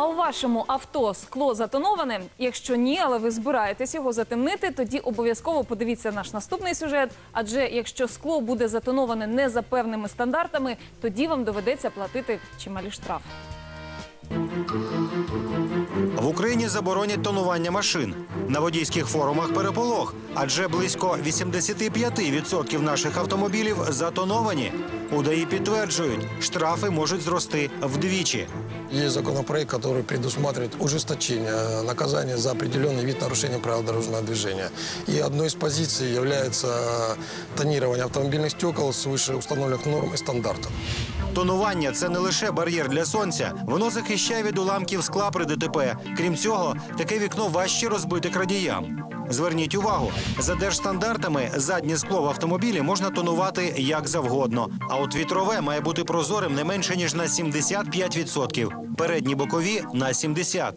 А у вашому авто скло затоноване? Якщо ні, але ви збираєтесь його затемнити, тоді обов'язково подивіться наш наступний сюжет. Адже якщо скло буде затоноване не за певними стандартами, тоді вам доведеться платити чималі штрафи. В Україні заборонять тонування машин. На водійських форумах переполох, адже близько 85% наших автомобілів затоновані. У ДАІ підтверджують, штрафи можуть зрости вдвічі. Есть законопроект, который предусматривает ужесточение наказания за определенный вид нарушения правил дорожного движения. И одной из позиций является тонирование автомобильных стекол свыше установленных норм и стандартов. Тонування це не лише бар'єр для сонця, воно захищає від уламків скла при ДТП. Крім цього, таке вікно важче розбити крадіям. Зверніть увагу, за держстандартами заднє скло в автомобілі можна тонувати як завгодно. А от вітрове має бути прозорим не менше ніж на 75%, передні бокові на 70%.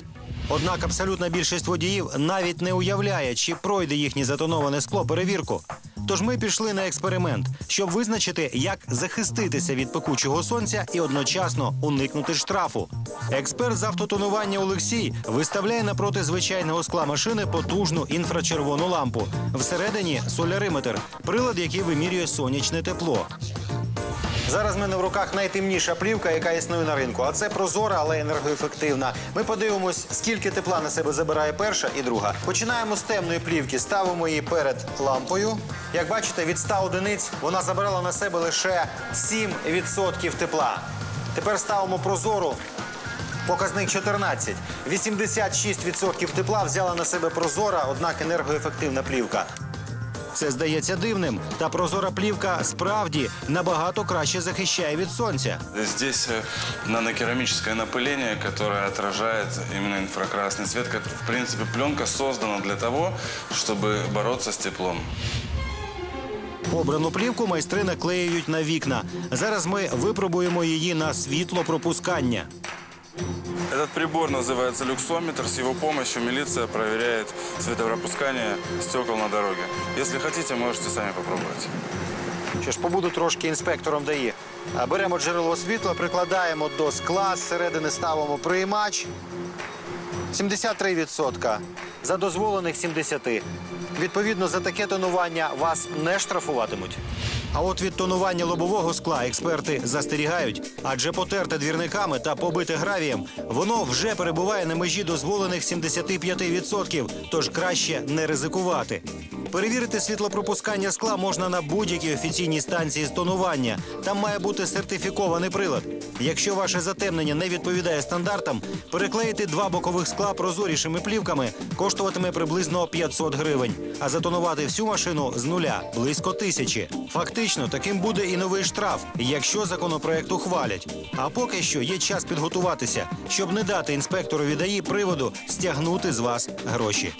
Однак абсолютна більшість водіїв навіть не уявляє, чи пройде їхнє затоноване скло перевірку. Тож ми пішли на експеримент, щоб визначити, як захиститися від пекучого сонця і одночасно уникнути штрафу. Експерт з автотонування Олексій виставляє напроти звичайного скла машини потужну інфрачервону лампу. Всередині соляриметр, прилад, який вимірює сонячне тепло. Зараз в мене в руках найтемніша плівка, яка існує на ринку. А це прозора, але енергоефективна. Ми подивимось, скільки тепла на себе забирає перша і друга. Починаємо з темної плівки, ставимо її перед лампою. Як бачите, від 100 одиниць вона забирала на себе лише 7% тепла. Тепер ставимо прозору. Показник 14. 86% тепла взяла на себе прозора, однак енергоефективна плівка. Це здається дивним, та прозора плівка справді набагато краще захищає від сонця. Здесь э, нанокерамическое напыление, которое отражает именно инфракрасный свет. Как, В принципе, пленка создана для того, чтобы бороться с теплом. Обрану плівку майстри наклеюють на вікна. Зараз ми випробуємо її на світлопропускання. Этот прибор называется люксометр. С его помощью милиция проверяет светопропускание стекол на дороге. Если хотите, можете сами попробовать. Що ж, побуду трошки інспектором дає. Беремо джерело світла, прикладаємо до скла, зсередини ставимо приймач. 73%. За дозволених 70%. Відповідно, за таке тонування вас не штрафуватимуть. А от від тонування лобового скла експерти застерігають, адже потерте двірниками та побите гравієм, воно вже перебуває на межі дозволених 75%, тож краще не ризикувати. Перевірити світлопропускання скла можна на будь-якій офіційній станції з тонування. Там має бути сертифікований прилад. Якщо ваше затемнення не відповідає стандартам, переклеїти два бокових скла прозорішими плівками коштуватиме приблизно 500 гривень, а затонувати всю машину з нуля близько тисячі. Фактично, таким буде і новий штраф, якщо законопроект ухвалять. А поки що є час підготуватися, щоб не дати інспектору віддаї приводу стягнути з вас гроші.